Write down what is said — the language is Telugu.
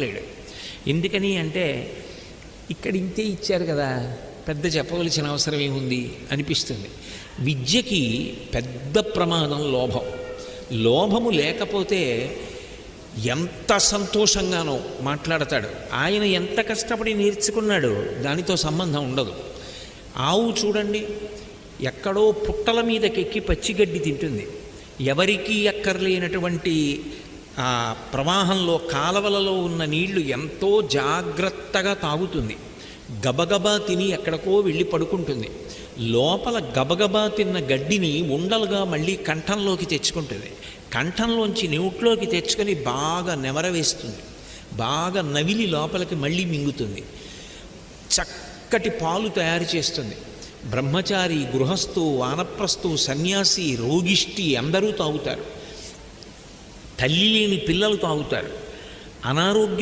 లేడు. ఎందుకని అంటే ఇక్కడ ఇంతే ఇచ్చారు కదా పెద్ద చెప్పవలసిన అవసరం ఏముంది? అనిపిస్తుంది. విద్యకి పెద్ద ప్రమాదం లోభం. లోభము లేకపోతే ఎంత సంతోషంగానో మాట్లాడతాడు. ఆయన ఎంత కష్టపడి నేర్చుకున్నాడో దానితో సంబంధం ఉండదు. ఆవు చూడండి ఎక్కడో పుట్టల మీదకెక్కి పచ్చిగడ్డి తింటుంది. ఎవరికీ ఎక్కర్లేనటువంటి ఆ ప్రవాహంలో కాలవలలో ఉన్న నీళ్ళు ఎంతో జాగ్రత్తగా తాగుతుంది. గబగబా తిని ఎక్కడికో వెళ్ళి పడుకుంటుంది. లోపల గబగబా తిన్న గడ్డిని ఉండలుగా మళ్ళీ కంఠంలోకి తెచ్చుకుంటుంది. కంఠంలోంచి నోట్లోకి తెచ్చుకొని బాగా నెమరవేస్తుంది. బాగా నవిలి లోపలికి మళ్ళీ మింగుతుంది. చక్కటి పాలు తయారు చేస్తుంది. బ్రహ్మచారి గృహస్థు వానప్రస్థు సన్యాసి రోగిష్టి అందరూ తాగుతారు. తల్లి లేని పిల్లలు తాగుతారు. అనారోగ్యం